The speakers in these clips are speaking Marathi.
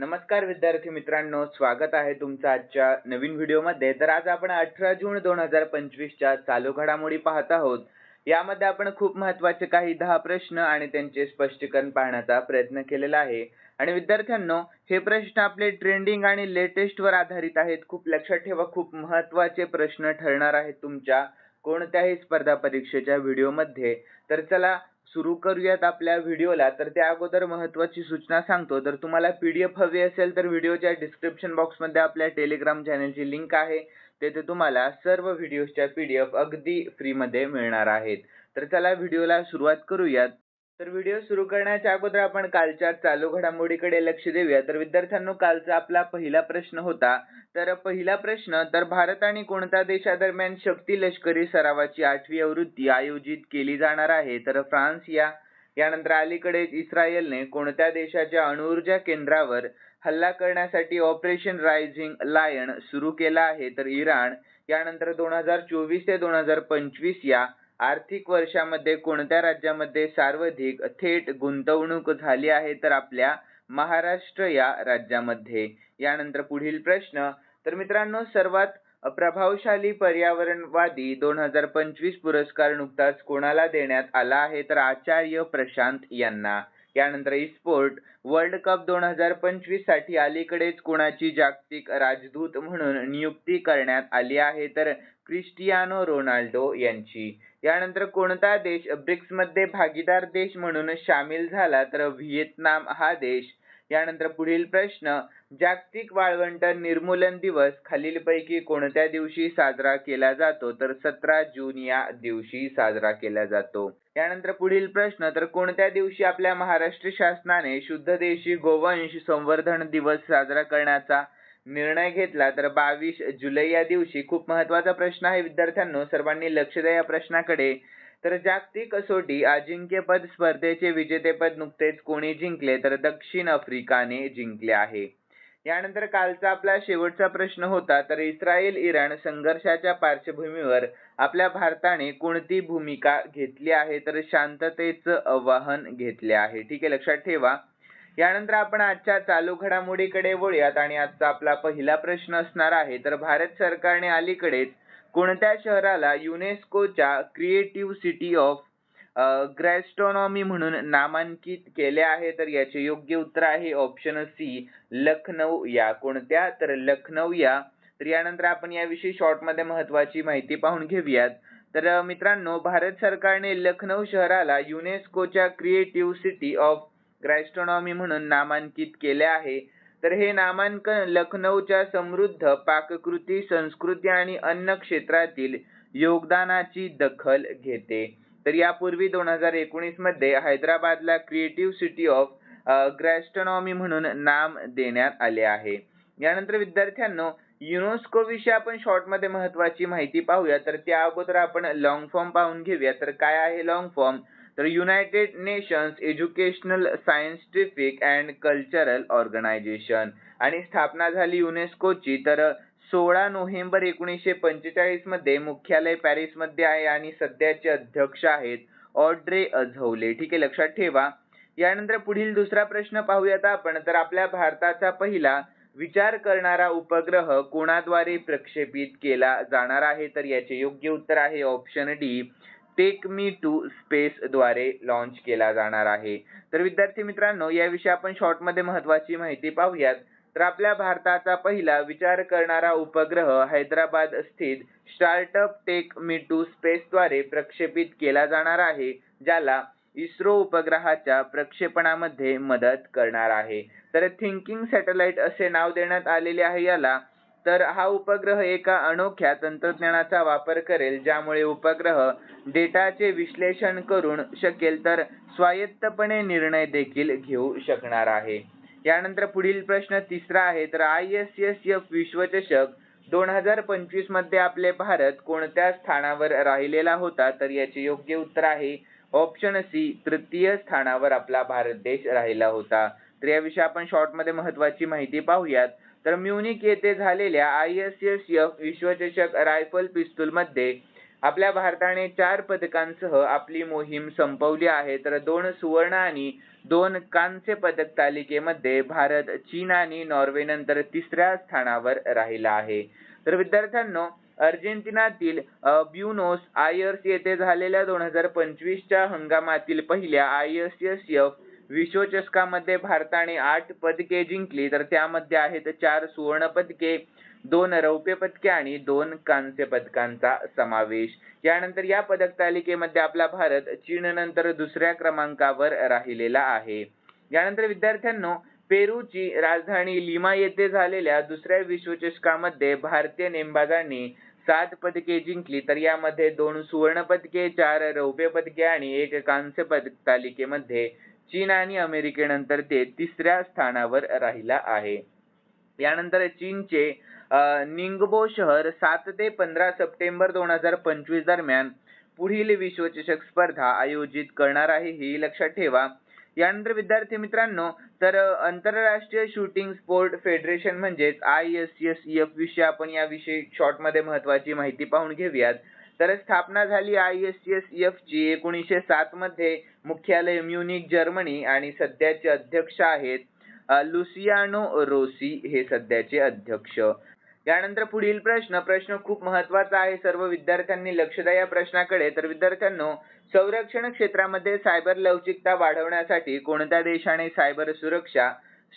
नमस्कार विद्यार्थी मित्रांनो स्वागत आहे तुमचं आजच्या नवीन व्हिडिओमध्ये. तर आज आपण अठरा जून दोन हजार पंचवीसच्या चालू घडामोडी पाहत आहोत. यामध्ये आपण खूप महत्त्वाचे काही दहा प्रश्न आणि त्यांचे स्पष्टीकरण पाहण्याचा प्रयत्न केलेला आहे. आणि विद्यार्थ्यांनो हे प्रश्न आपले ट्रेंडिंग आणि लेटेस्टवर आधारित आहेत. खूप लक्षात ठेवा खूप महत्त्वाचे प्रश्न ठरणार आहेत तुमच्या कोणत्याही स्पर्धा परीक्षेच्या व्हिडिओमध्ये. तर चला सुरू करूयात आपल्या व्हिडिओला. तर त्या अगोदर महत्वाची सूचना सांगतो. तर तुम्हाला पी डी एफ हवी असेल तर व्हिडिओच्या डिस्क्रिप्शन बॉक्समध्ये आपल्या टेलिग्राम चॅनलची लिंक आहे. तेथे तुम्हाला सर्व व्हिडिओच्या एफ अगदी फ्रीमध्ये मिळणार आहेत. तर चला व्हिडिओला सुरुवात करूयात. तर व्हिडिओ सुरू करण्याच्या अगोदर आपण कालच्या चालू घडामोडीकडे लक्ष देऊया. तर विद्यार्थ्यांनो कालचा आपला पहिला प्रश्न होता. तर पहिला प्रश्न तर भारत आणि कोणत्या देशादरम्यान शक्ती लष्करी सरावाची आठवी आवृत्ती आयोजित केली जाणार आहे? तर फ्रान्स या यानंतर अलीकडे इस्रायलने कोणत्या देशाच्या अणुऊर्जा केंद्रावर हल्ला करण्यासाठी ऑपरेशन रायझिंग लायन सुरू केला आहे? तर इराण यानंतर दोन हजार चोवीस ते दोन हजार पंचवीस या आर्थिक वर्षामध्ये कोणत्या राज्यामध्ये सर्वाधिक थेट गुंतवणूक झाली आहे तर आपल्या महाराष्ट्र या राज्यामध्ये? यानंतर पुढील प्रश्न. तर मित्रांनो सर्वात प्रभावशाली पर्यावरणवादी दोन हजार पंचवीस पुरस्कार नुकताच कोणाला देण्यात आला आहे तर आचार्य प्रशांत यांना. यानंतर स्पोर्ट वर्ल्ड कप दोन हजार पंचवीससाठी अलीकडेच कोणाची जागतिक राजदूत म्हणून नियुक्ती करण्यात आली आहे तर क्रिस्टियानो रोनाल्डो यांची. यानंतर कोणता देश ब्रिक्समध्ये भागीदार देश म्हणून सामील झाला? तर व्हिएतनाम हा देश. यानंतर पुढील प्रश्न जागतिक वाळवंट निर्मूलन दिवस खालीलपैकी कोणत्या दिवशी साजरा केला जातो? तर सतरा जून या दिवशी साजरा केला जातो. यानंतर पुढील प्रश्न तर कोणत्या दिवशी आपल्या महाराष्ट्र शासनाने शुद्ध देशी गोवंश संवर्धन दिवस साजरा करण्याचा निर्णय घेतला तर बावीस जुलै या दिवशी खूप महत्त्वाचा प्रश्न आहे विद्यार्थ्यांनो. सर्वांनी लक्ष द्या या प्रश्नाकडे. तर जागतिक कसोटी अजिंक्यपद स्पर्धेचे विजेतेपद नुकतेच कोणी जिंकले? तर दक्षिण आफ्रिकाने जिंकले आहे. यानंतर कालचा आपला शेवटचा प्रश्न होता तर इस्रायल इराण संघर्षाच्या पार्श्वभूमीवर आपल्या भारताने कोणती भूमिका घेतली आहे? तर शांततेचं आवाहन घेतले आहे. ठीक आहे लक्षात ठेवा. यानंतर आपण आजच्या चालू घडामोडीकडे वळूयात आणि आजचा आपला पहिला प्रश्न असणार आहे तर भारत सरकारने अलीकडेच कोणत्या शहराला युनेस्कोच्या क्रिएटिव्ह सिटी ऑफ ग्रॅस्ट्रॉनॉमी म्हणून नामांकित केले आहे? तर याचे योग्य उत्तर आहे ऑप्शन सी लखनौ या. कोणत्या? तर लखनौ या. तर यानंतर आपण याविषयी शॉर्टमध्ये महत्वाची माहिती पाहून घेऊयात. तर मित्रांनो भारत सरकारने लखनौ शहराला युनेस्कोच्या क्रिएटिव्ह सिटी ऑफ ग्रॅस्ट्रॉनॉमी म्हणून नामांकित केले आहे. तर हे नामांकन लखनौच्या समृद्ध पाककृती संस्कृती आणि अन्न क्षेत्रातील योगदानाची दखल घेते. तर यापूर्वी दोन हजार एकोणीसमध्ये हैदराबादला क्रिएटिव्ह सिटी ऑफ ग्रॅस्ट्रॉनॉमी म्हणून नाम देण्यात आले आहे. यानंतर विद्यार्थ्यांनो युनेस्को विषयी आपण शॉर्टमध्ये महत्वाची माहिती पाहूया. तर त्या अगोदर आपण लॉंग फॉर्म पाहून घेऊया. तर काय आहे लॉंग फॉर्म तर United Nations Educational Scientific and Cultural Organization आणि स्थापना झाली युनेस्कोची. तर सोळा नोव्हेंबर एकोणीसशे पंचेचाळीसमध्ये मुख्यालय पॅरिसमध्ये आहे आणि सध्याचे अध्यक्ष आहेत ऑड्रे अझौले. ठीक आहे लक्षात ठेवा. यानंतर पुढील दुसरा प्रश्न पाहूयात आपण. तर आपल्या भारताचा पहिला विचार करणारा उपग्रह कोणाद्वारे प्रक्षेपित केला जाणार आहे? तर याचे योग्य उत्तर आहे option D take me to space द्वारे लॉन्च केला जाणार आहे. तर विद्यार्थी मित्रांनो याविषयी आपण शॉर्टमध्ये महत्वाची माहिती पाहूयात. तर आपल्या भारताचा पहिला विचार करणारा उपग्रह हैदराबाद स्थित स्टार्टअप टेक मी टू स्पेसद्वारे प्रक्षेपित केला जाणार आहे ज्याला इस्रो उपग्रहाच्या प्रक्षेपणामध्ये मदत करणार आहे. तर थिंकिंग सॅटेलाइट असे नाव देण्यात आलेले आहे याला. तर हा उपग्रह एका अनोख्या तंत्रज्ञानाचा वापर करेल ज्यामुळे उपग्रह डेटाचे विश्लेषण करून शकेल तर स्वायत्तपणे निर्णय देखील घेऊ शकणार आहे. यानंतर पुढील प्रश्न तिसरा आहे तर आय एस एस एफ विश्वचषक दोन हजार पंचवीसमध्ये आपले भारत कोणत्या स्थानावर राहिलेला होता? तर याचे योग्य उत्तर आहे ऑप्शन सी तृतीय स्थानावर आपला भारत देश राहिला होता. तर याविषयी आपण शॉर्टमध्ये महत्वाची माहिती पाहूयात. तर म्युनिक येथे झालेल्या आय एस एस एफ विश्वचषक रायफल पिस्तूल मध्ये आपल्या भारताने चार पदकांसह आपली मोहीम संपवली आहे. तर दोन सुवर्ण आणि दोन कांस्य पदक तालिकेमध्ये भारत चीन आणि नॉर्वे नंतर तिसऱ्या स्थानावर राहिला आहे. तर विद्यार्थ्यांनो अर्जेंटिनातील ब्युनोस आयर्स येथे झालेल्या दोन हजार पंचवीसच्या हंगामातील पहिल्या आय एस एस एफ विश्वचषकामध्ये भारताने आठ पदके जिंकली तर त्यामध्ये आहेत चार सुवर्ण पदके दोन रौप्य पदके आणि दोन कांस्य पदकांचा समावेश. यानंतर या पदक तालिकेमध्ये आपला भारत चीन नंतर दुसऱ्या क्रमांकावर राहिलेला आहे. यानंतर विद्यार्थ्यांनो पेरूची राजधानी लिमा येथे झालेल्या दुसऱ्या विश्वचषकामध्ये भारतीय नेमबाजांनी सात पदके जिंकली तर यामध्ये दोन सुवर्ण पदके चार रौप्य पदके आणि एक कांस्य पदक तालिकेमध्ये चीन आणि अमेरिकेनंतर ते तिसऱ्या स्थानावर राहिला आहे. यानंतर चीनचे निंगबो शहर सात ते पंधरा सप्टेंबर दोन हजार पंचवीस दरम्यान पुढील विश्वचषक स्पर्धा आयोजित करणार आहे हे लक्षात ठेवा. यानंतर विद्यार्थी मित्रांनो तर आंतरराष्ट्रीय शूटिंग स्पोर्ट फेडरेशन म्हणजेच आय एस एस एफ विषयी आपण याविषयी शॉर्टमध्ये महत्वाची माहिती पाहून घेऊयात. तर स्थापना झाली आय एस एस एफ ची एकोणीसशे सात मध्ये. मुख्यालय म्युनिक जर्मनी आणि सध्याचे अध्यक्ष आहेत लुसियानो रोसी हे सध्याचे अध्यक्ष. यानंतर पुढील प्रश्न प्रश्न खूप महत्त्वाचा आहे. सर्व विद्यार्थ्यांनी लक्ष द्या या प्रश्नाकडे. तर विद्यार्थ्यांनो संरक्षण क्षेत्रामध्ये सायबर लवचिकता वाढवण्यासाठी कोणत्या देशाने सायबर सुरक्षा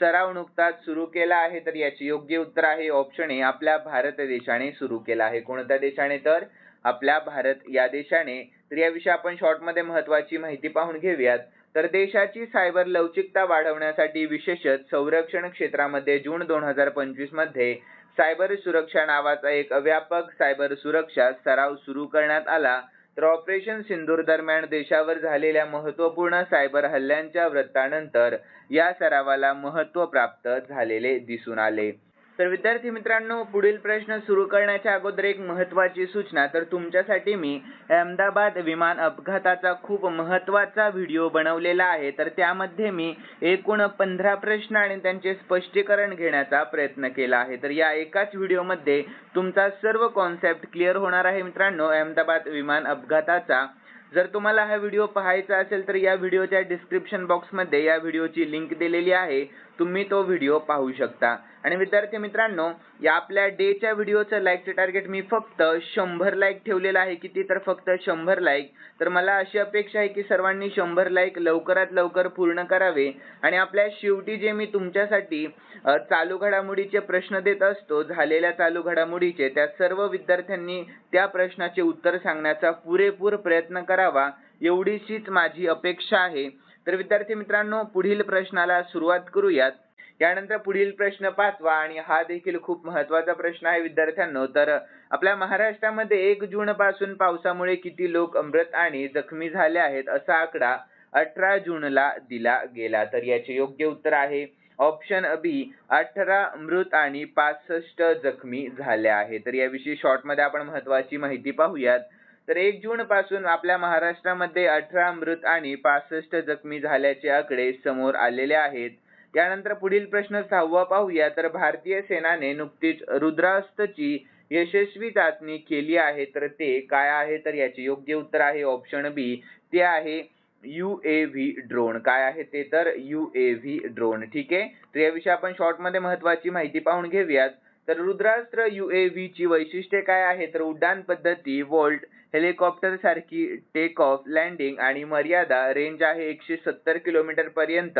सराव नुकताच सुरू केला आहे? तर याचे योग्य उत्तर आहे ऑप्शन ए आपल्या भारत देशाने सुरू केला आहे. कोणत्या देशाने? तर आपल्या भारत या देशाने. तर याविषयी आपण शॉर्टमध्ये महत्वाची माहिती पाहून घेऊयात. तर देशाची सायबर लवचिकता वाढवण्यासाठी विशेषत संरक्षण क्षेत्रामध्ये जून दोन हजार पंचवीसमध्ये सायबर सुरक्षा नावाचा एक व्यापक सायबर सुरक्षा सराव सुरू करण्यात आला. तर ऑपरेशन सिंदूर दरम्यान देशावर झालेल्या महत्त्वपूर्ण सायबर हल्ल्यांच्या वृत्तानंतर या सरावाला महत्त्व प्राप्त झालेले दिसून आले. तर विद्यार्थी मित्रांनो पुढील प्रश्न सुरू करण्याच्या अगोदर एक महत्वाची सूचना. तर तुमच्यासाठी मी अहमदाबाद विमान अपघाताचा खूप महत्त्वाचा व्हिडिओ बनवलेला आहे. तर त्यामध्ये मी एकूण पंधरा प्रश्न आणि त्यांचे स्पष्टीकरण घेण्याचा प्रयत्न केला आहे. तर या एकाच व्हिडिओमध्ये तुमचा सर्व कॉन्सेप्ट क्लिअर होणार आहे मित्रांनो अहमदाबाद विमान अपघाताचा. जर तुम्हाला हा व्हिडिओ पाहायचा असेल तर या व्हिडिओच्या डिस्क्रिप्शन बॉक्समध्ये या व्हिडिओची लिंक दिलेली आहे. तुम्ही तो व्हिडिओ पाहू शकता. आणि विद्यार्थी मित्रांनो या आपल्या डेच्या व्हिडिओचं लाईकचं टार्गेट मी फक्त शंभर लाईक ठेवलेलं आहे. किती तर फक्त शंभर लाईक तर मला अशी अपेक्षा आहे की सर्वांनी शंभर लाईक लवकरात लवकर पूर्ण करावे. आणि आपल्या शेवटी जे मी तुमच्यासाठी चालू घडामोडीचे प्रश्न देत असतो झालेल्या चालू घडामोडीचे त्या सर्व विद्यार्थ्यांनी त्या प्रश्नाचे उत्तर सांगण्याचा पुरेपूर प्रयत्न करावा एवढीशीच माझी अपेक्षा आहे. तर विद्यार्थी मित्रांनो पुढील प्रश्नाला सुरुवात करूयात. यानंतर पुढील प्रश्न पाचवा आणि हा देखील खूप महत्त्वाचा प्रश्न आहे विद्यार्थ्यांनो. तर आपल्या महाराष्ट्रामध्ये एक जून पासून पावसामुळे किती लोक अमृत आणि जखमी झाले आहेत असा आकडा अठरा जूनला दिला गेला. तर याचे योग्य उत्तर आहे ऑप्शन बी अठरा मृत आणि पासष्ट जखमी झाले आहे तर याविषयी शॉर्टमध्ये आपण महत्वाची माहिती पाहूयात. तर एक जून पासून आपल्या महाराष्ट्रामध्ये अठरा मृत आणि पासष्ट जखमी झाल्याचे आकडे समोर आलेले आहेत. त्यानंतर पुढील प्रश्न सहावा पाहूया. तर भारतीय सेनाने नुकतीच रुद्रास्त्रची यशस्वी चाचणी केली आहे. तर ते काय आहे? तर याचे योग्य उत्तर आहे ऑप्शन बी ते आहे यू ए व्ही ड्रोन काय आहे ते? तर यू ए व्ही ड्रोन ठीक आहे? तर याविषयी आपण शॉर्टमध्ये महत्वाची माहिती पाहून घेऊयात. तर रुद्रास्त्र यू ए ची वैशिष्ट्ये काय आहे तर उड्डाण पद्धती वोल्ट हेलिकॉप्टर सारखी टेक ऑफ लँडिंग आणि मर्यादा रेंज आहे एकशे सत्तर किलोमीटर पर्यंत.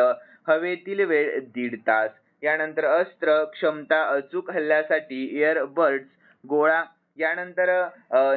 हवेतील वेळ दीड तास. यानंतर अस्त्र क्षमता अचूक हल्ल्यासाठी एअरबर्ड्स गोळा. यानंतर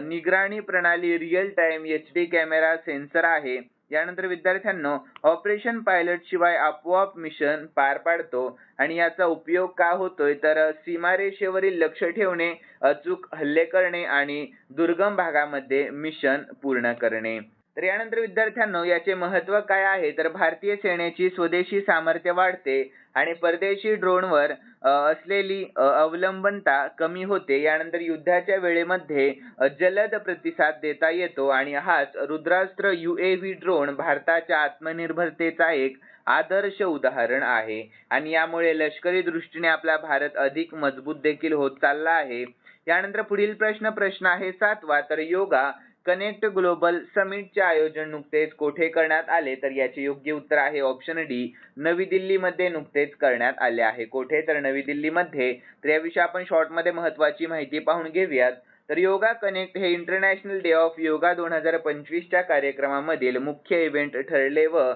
निगराणी प्रणाली real time H D camera sensor आहे. यानंतर विद्यार्थ्यांनो ऑपरेशन पायलट शिवाय आपोआप मिशन पार पाडतो आणि याचा उपयोग का होतोय? तर सीमारेषेवरील लक्ष ठेवणे अचूक हल्ले करणे आणि दुर्गम भागामध्ये मिशन पूर्ण करणे. तर यानंतर विद्यार्थ्यांनो याचे महत्त्व काय आहे? तर भारतीय सेनेची स्वदेशी सामर्थ्य वाढते आणि परदेशी ड्रोनवर असलेली अवलंबनता कमी होते. यानंतर युद्धाच्या वेळेमध्ये जलद प्रतिसाद देता येतो आणि हाच रुद्रास्त्र युएव्ही ड्रोन भारताच्या आत्मनिर्भरतेचा एक आदर्श उदाहरण आहे. आणि यामुळे लष्करी दृष्टीने आपला भारत अधिक मजबूत देखील होत चालला आहे. यानंतर पुढील प्रश्न प्रश्न आहे सातवा. तर योगा कनेक्ट ग्लोबल समिटचे आयोजन नुकतेच कोठे करण्यात आले? तर याचे योग्य उत्तर आहे ऑप्शन डी नवी दिल्लीमध्ये नुकतेच करण्यात आले आहे. कोठे? तर नवी दिल्लीमध्ये. तर याविषयी आपण शॉर्टमध्ये महत्वाची माहिती पाहून घेऊयात. तर योगा कनेक्ट हे इंटरनॅशनल डे ऑफ योगा दोन हजार पंचवीसच्या कार्यक्रमामधील मुख्य इव्हेंट ठरले व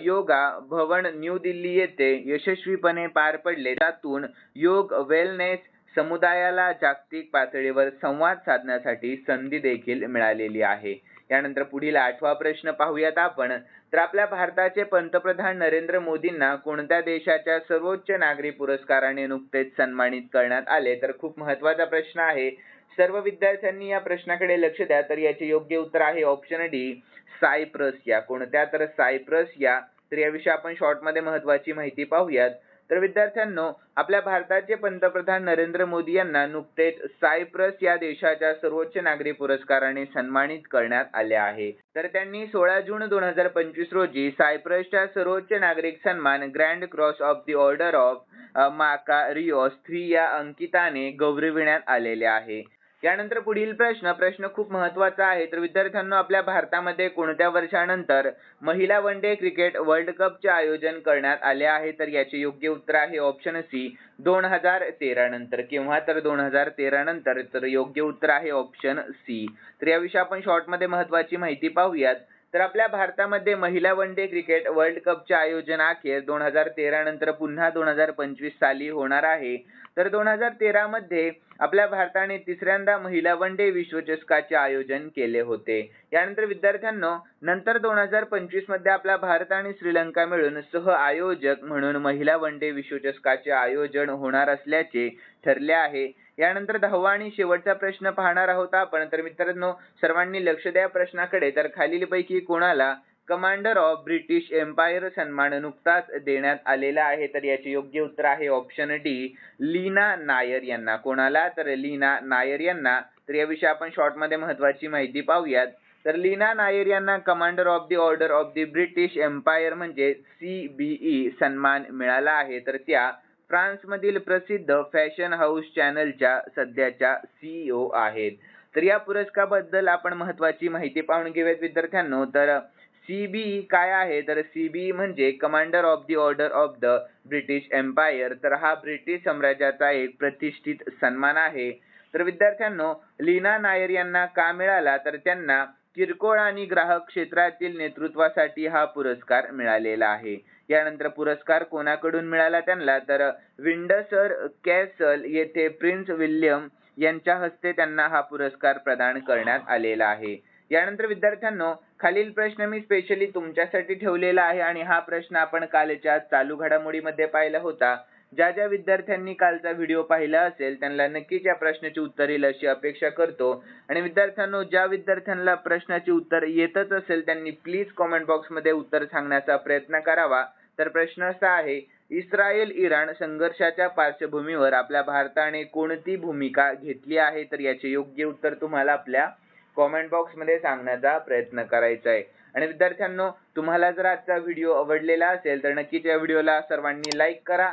योगा भवन न्यू दिल्ली येथे यशस्वीपणे पार पडले. त्यातून योग वेलनेस समुदायाला जागतिक पातळीवर संवाद साधण्यासाठी संधी देखील मिळालेली आहे. यानंतर पुढील आठवा प्रश्न पाहूयात आपण. तर आपल्या भारताचे पंतप्रधान नरेंद्र मोदींना कोणत्या देशाच्या सर्वोच्च नागरी पुरस्काराने नुकतेच सन्मानित करण्यात आले? तर खूप महत्त्वाचा प्रश्न आहे. सर्व विद्यार्थ्यांनी या प्रश्नाकडे लक्ष द्या. तर याचे योग्य उत्तर आहे ऑप्शन डी सायप्रस या. कोणत्या? तर सायप्रस या. तर याविषयी आपण शॉर्टमध्ये महत्वाची माहिती पाहूयात. तर विद्यार्थ्यांनो आपल्या भारताचे पंतप्रधान नरेंद्र मोदी यांना नुकतेच सायप्रस या देशाच्या सर्वोच्च नागरी पुरस्काराने सन्मानित करण्यात आले आहे. तर त्यांनी सोळा जून दोन हजार पंचवीस रोजी सायप्रसच्या सर्वोच्च नागरिक सन्मान Grand Cross of the Order of Makarios three या अंकिताने गौरविण्यात आलेले आहे. यानंतर पुढील प्रश्न प्रश्न खूप महत्त्वाचा आहे. तर विद्यार्थ्यांना आपल्या भारतामध्ये कोणत्या वर्षानंतर महिला वन डे क्रिकेट वर्ल्ड कपचे आयोजन करण्यात आले आहे? तर याचे योग्य उत्तर आहे ऑप्शन सी दोन हजार तेरा नंतर. केव्हा? तर दोन हजार तेरा नंतर. तर योग्य उत्तर आहे ऑप्शन सी तर याविषयी आपण शॉर्टमध्ये महत्वाची माहिती पाहूयात. तर आपल्या भारतामध्ये महिला वन डे क्रिकेट वर्ल्ड कपचे आयोजन अखेर दोन हजार तेरा नंतर पुन्हा दोन हजार पंचवीस साली होणार आहे. तर दोन हजार तेरा मध्ये आपल्या भारताने तिसऱ्यांदा महिला वन डे विश्वचषकाचे आयोजन केले होते. यानंतर विद्यार्थ्यांनो नंतर दोन हजार पंचवीसमध्ये आपला भारत आणि श्रीलंका मिळून सह आयोजक म्हणून महिला वन डे विश्वचषकाचे आयोजन होणार असल्याचे ठरले आहे. यानंतर दहावा आणि शेवटचा प्रश्न पाहणार आहोत आपण. तर मित्रांनो सर्वांनी लक्ष द्या प्रश्नाकडे. तर खालीलपैकी कोणाला कमांडर ऑफ ब्रिटिश एम्पायर सन्मान नुकताच देण्यात आलेला आहे? तर याचे योग्य उत्तर आहे ऑप्शन डी लीना नायर यांना. कोणाला? तर लीना नायर यांना. तर याविषयी आपण शॉर्टमध्ये महत्वाची माहिती पाहूयात. तर लीना नायर यांना commander of the order of the British Empire म्हणजे सी बी सन्मान मिळाला आहे. तर त्या फ्रान्समधील प्रसिद्ध फॅशन हाऊस चॅनलच्या सध्याच्या सीईओ आहेत. तर या पुरस्काराबद्दल आपण महत्वाची माहिती पाहून घेऊयात विद्यार्थ्यांनो. तर सीबीई काय आहे? तर सीबीई म्हणजे commander of the order of the British Empire तर हा ब्रिटिश साम्राज्याचा एक प्रतिष्ठित सन्मान आहे. तर विद्यार्थ्यांनो लीना नायर यांना का मिळाला? तर त्यांना किरकोळ आणि ग्राहक क्षेत्रातील नेतृत्वासाठी हा पुरस्कार मिळालेला आहे. यानंतर पुरस्कार कोणाकडून मिळाला त्यांना? तर विंडसर कॅसल येथे प्रिन्स विल्यम यांच्या हस्ते त्यांना हा पुरस्कार प्रदान करण्यात आलेला आहे. यानंतर विद्यार्थ्यांनो खालील प्रश्न मी स्पेशली तुमच्यासाठी ठेवलेला आहे आणि हा प्रश्न आपण कालच्या चालू घडामोडीमध्ये पाहिला होता. ज्या ज्या विद्यार्थ्यांनी कालचा व्हिडिओ पाहिला असेल त्यांना नक्कीच या प्रश्नाची उत्तर येईल अशी अपेक्षा करतो. आणि विद्यार्थ्यांनो ज्या विद्यार्थ्यांना प्रश्नाची उत्तर येतच असेल त्यांनी प्लीज कॉमेंट बॉक्समध्ये उत्तर सांगण्याचा प्रयत्न करावा. तर प्रश्न असा आहे इस्रायल इराण संघर्षाच्या पार्श्वभूमीवर आपल्या भारताने कोणती भूमिका घेतली आहे? तर याचे योग्य उत्तर तुम्हाला आपल्या कॉमेंट बॉक्समध्ये सांगण्याचा प्रयत्न करायचा आहे. आणि विद्यार्थ्यांनो तुम्हाला जर आजचा व्हिडिओ आवडलेला असेल तर नक्कीच या व्हिडिओला सर्वांनी लाईक करा.